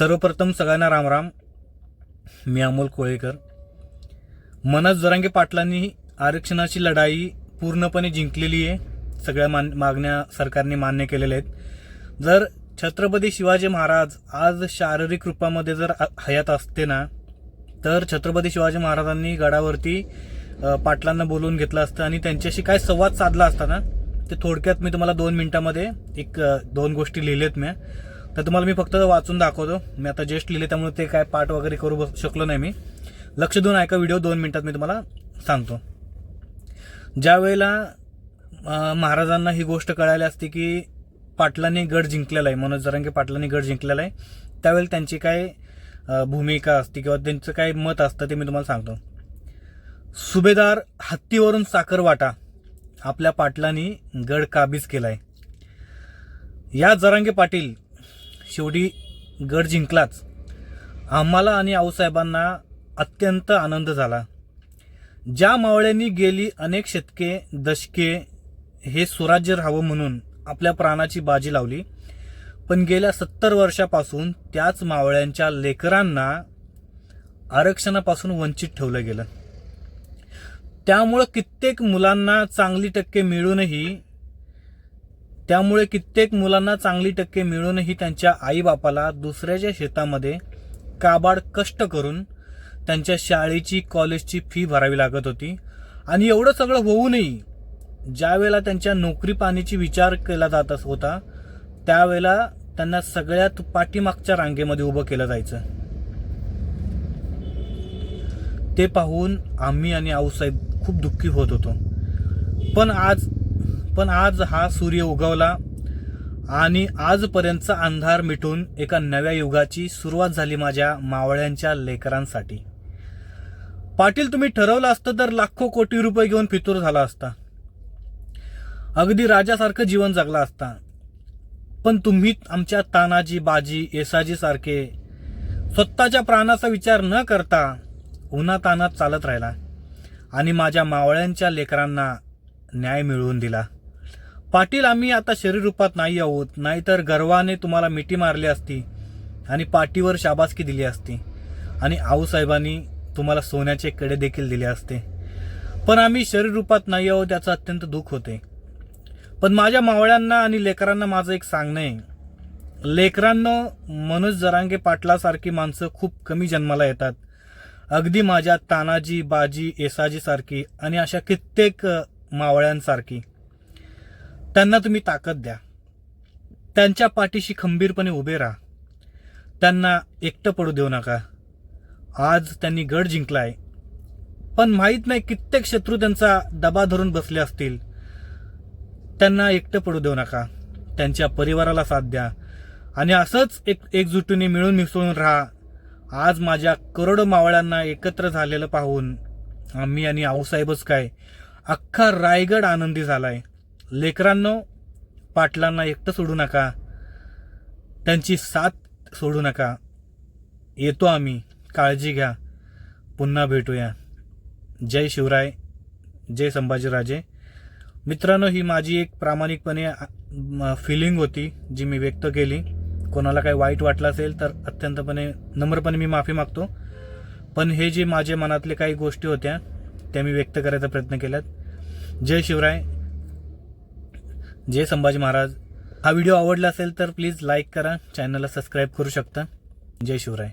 सर्वप्रथम सगळ्यांना रामराम मी अमोल कोळेकर. मनोज जरांगे पाटलांनी आरक्षणाची लढाई पूर्णपणे जिंकलेली आहे. सगळ्या मान मागण्या सरकारने मान्य केलेल्या आहेत. जर छत्रपती शिवाजी महाराज आज शारीरिक रूपामध्ये जर हयात असते ना तर छत्रपती शिवाजी महाराजांनी गडावरती पाटलांना बोलवून घेतलं असतं आणि त्यांच्याशी काय संवाद साधला असता ना ते थोडक्यात मी तुम्हाला दोन मिनिटामध्ये एक दोन गोष्टी लिहिलेत मी तर तुम्हाला मी फक्त वाचून दाखवतो. मी आता जेस्ट लिहिले त्यामुळे ते काय पाठ वगैरे करू शकलो नाही मी. लक्ष देऊन ऐका व्हिडिओ दोन मिनिटात मी तुम्हाला सांगतो. ज्या वेळेला महाराजांना ही गोष्ट कळाली असते की पाटलांनी गड जिंकलेला आहे मनोज जरांगे पाटलांनी गड जिंकलेला आहे त्यावेळेला त्यांची काय भूमिका असते किंवा त्यांचं काय मत असतं ते मी तुम्हाला सांगतो. सुभेदार हत्तीवरून साखर वाटा आपल्या पाटलांनी गड काबीज केलाय. या जरांगे पाटील शेवटी गड जिंकलाच. आम्हाला आणि आऊसाहेबांना अत्यंत आनंद झाला. ज्या मावळ्यांनी गेली अनेक शतके दशके हे स्वराज्य राहावं म्हणून आपल्या प्राणाची बाजी लावली. पण गेल्या सत्तर वर्षापासून त्याच मावळ्यांच्या लेकरांना आरक्षणापासून वंचित ठेवलं गेलं. त्यामुळं कित्येक मुलांना चांगली टक्के मिळूनही त्यामुळे कित्येक मुलांना चांगली टक्के मिळूनही त्यांच्या आईबापाला दुसऱ्याच्या शेतामध्ये काबाड कष्ट करून त्यांच्या शाळेची कॉलेजची फी भरावी लागत होती. आणि एवढं सगळं होऊनही ज्यावेळेला त्यांच्या नोकरी पाणीची विचार केला जात होता त्यावेळेला त्यांना सगळ्यात पाठीमागच्या रांगेमध्ये उभं केलं जायचं. ते पाहून आम्ही आणि आऊसाहेब खूप दुःखी होत होतो. पण आज पण आज हा सूर्य उगवला आणि आजपर्यंतचा अंधार मिटून एका नव्या युगाची सुरुवात झाली माझ्या मावळ्यांच्या लेकरांसाठी. पाटील तुम्ही ठरवलं असतं तर लाखो कोटी रुपये घेऊन फितूर झाला असता. अगदी राजासारखं जीवन जगला असता. पण तुम्ही आमच्या तानाजी बाजी येसाजी सारखे स्वतःच्या प्राणाचा विचार न करता उन्हातानात चालत राहिला आणि माझ्या मावळ्यांच्या लेकरांना न्याय मिळवून दिला. पाटील आम्ही आता शरीर रूपात नाही आहोत. नाहीतर गर्वाने तुम्हाला मिठी मारली असती आणि पाठीवर शाबासकी दिली असती. आणि आऊसाहेबांनी तुम्हाला सोन्याचे कडे देखील दिले असते. पण आम्ही शरीर रूपात नाही आहोत त्याचं अत्यंत दुःख होते. पण माझ्या मावळ्यांना आणि लेकरांना माझं एक सांगणं आहे. लेकरांनो मनोज जरांगे पाटलासारखी माणसं खूप कमी जन्माला येतात. अगदी माझ्या तानाजी बाजी एसाजीसारखी आणि अशा कित्येक मावळ्यांसारखी. त्यांना तुम्ही ताकद द्या. त्यांच्या पाठीशी खंबीरपणे उभे राहा. त्यांना एकटं पडू देऊ नका. आज त्यांनी गड जिंकलाय. पण माहीत नाही कित्येक शत्रू त्यांचा दबा धरून बसले असतील. त्यांना एकटं पडू देऊ नका. त्यांच्या परिवाराला साथ द्या. आणि असंच एक एकजुटीने मिळून मिसळून राहा. आज माझ्या करोडो मावळ्यांना एकत्र झालेलं पाहून आम्ही आणि आऊसाहेबच काय अख्खा रायगड आनंदी झालाय. लेकरांनो पाटलांना एकटं सोडू नका. त्यांची साथ सोडू नका. येतो आम्ही. काळजी घ्या. पुन्हा भेटूया. जय शिवराय. जय संभाजीराजे. मित्रांनो ही माझी एक प्रामाणिकपणे फिलिंग होती जी मी व्यक्त केली. कोणाला काही वाईट वाटलं असेल तर अत्यंतपणे नम्रपणे मी माफी मागतो. पण हे जे माझ्या मनातले काही गोष्टी होत्या त्या मी व्यक्त करायचा प्रयत्न केल्यात. जय शिवराय. जय संभाजी महाराज. हा व्हिडिओ आवडला असेल तर प्लीज लाईक करा. चॅनलला सबस्क्राईब करू शकता. जय शिवराय.